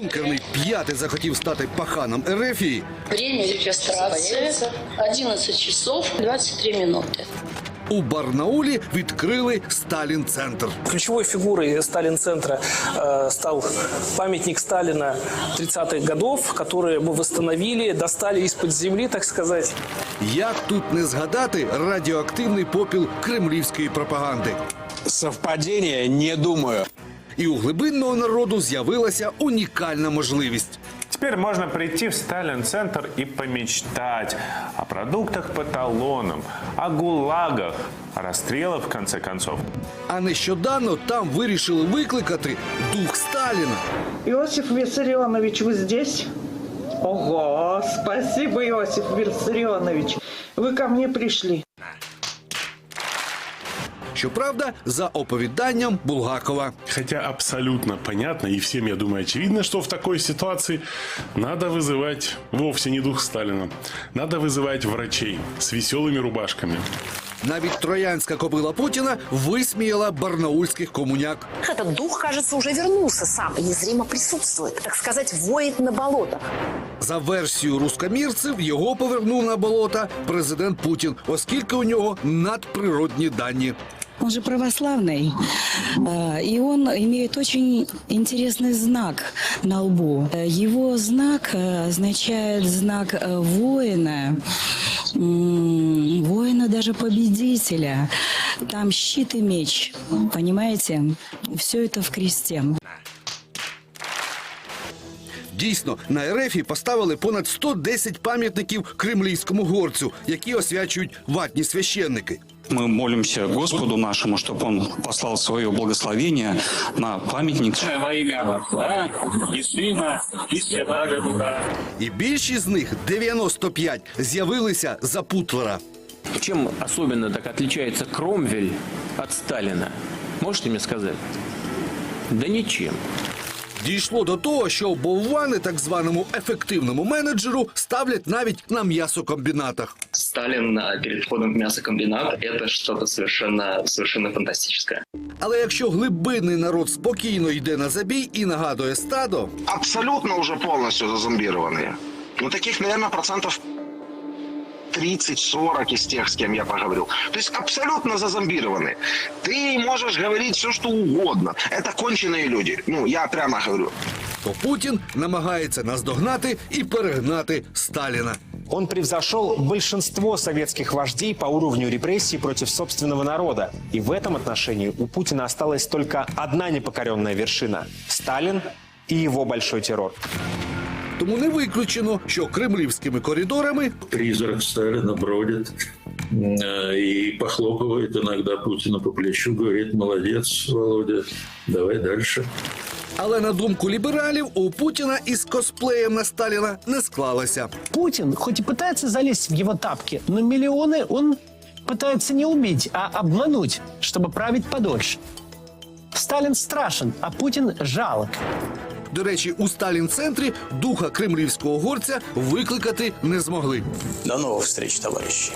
Бункерний п'ятий захотів стати паханом Ерефії. Время регистрации 11 часов 23 минуты. У Барнаулі відкрили Сталін-центр. Ключевой фигурой Сталин-центра э, стал памятник Сталина 30-х годов, который мы восстановили, достали из-под земли, так сказать. Як тут не згадати радіоактивний попіл кремлівської пропаганди? Совпадение? Не думаю. І у глибинного народу з'явилася унікальна можливість. Теперь можно прийти в Сталин-центр и помечтать о продуктах по талонам, о гулагах, о расстрелах, в конце концов. А нещодавно там вирішили викликати дух Сталіна. Иосиф Виссарионович, вы здесь? Ого, спасибо, Иосиф Виссарионович. Вы ко мне пришли. Щоправда, за оповіданням Булгакова. Хотя абсолютно понятно и всем, я думаю, очевидно, что в такой ситуации надо вызывать вовсе не дух Сталина. Надо вызывать врачей с веселыми рубашками. Навіть троянська кобила Путіна висміяла барнаульських комуняк. Этот дух, кажется, уже вернулся сам и незримо присутствует, так сказать, воет на болотах. За версією рускомірців його повернув на болота президент Путін, оскільки у нього надприродні дані. Он же православный, э, и он имеет очень интересный знак на лбу. Э, Его знак э, означает знак э, воина, м, воина даже победителя. Там щит и меч, понимаете? Все это в кресте. Дійсно, на РФі поставили понад 110 пам'ятників кремлівському горцю, які освячують ватні священники. Мы молимся Господу нашему, чтобы Он послал свое благословение на памятник. Во имя Отца и Сына и Святого Духа. І більшість з них 95 з'явилися за Путлера. Чем особенно так отличается Кромвель от Сталина? Можете мне сказать? Да ничем. Дійшло до того, що обовани так званому ефективному менеджеру ставлять навіть на м'ясокомбінатах. Сталін перед входом в м'ясокомбінат це что-то совершенно, совершенно фантастичне. Але якщо глибинний народ спокійно йде на забій і нагадує стадо, абсолютно вже повністю зазомбірований, Ну, таких, мабуть, процентов 30-40 из тех, с кем я поговорил. То есть абсолютно зазомбированные. Ты можешь говорить все, что угодно. Это конченые люди. Ну, я прямо говорю. то Путін намагається наздогнати і перегнати Сталіна. Он превзошел большинство советских вождей по уровню репрессий против собственного народа. И в этом отношении у Путина осталась только одна непокоренная вершина – Сталин и его большой террор. Тому не виключено, що кремлівськими коридорами Призрак Сталина бродит э, и похлопывает иногда Путина по плечу, говорит, молодец, Володя, давай дальше. Але на думку лібералів, у Путіна із косплеєм на Сталіна не склалося. Путин хоть и пытается залезть в его тапки, но миллионы он пытается не убить, а обмануть, чтобы править подольше. Сталин страшен, а Путин жалок. До речі, у Сталін-центрі духа кремлівського горця викликати не змогли. До нових встреч, товарищи.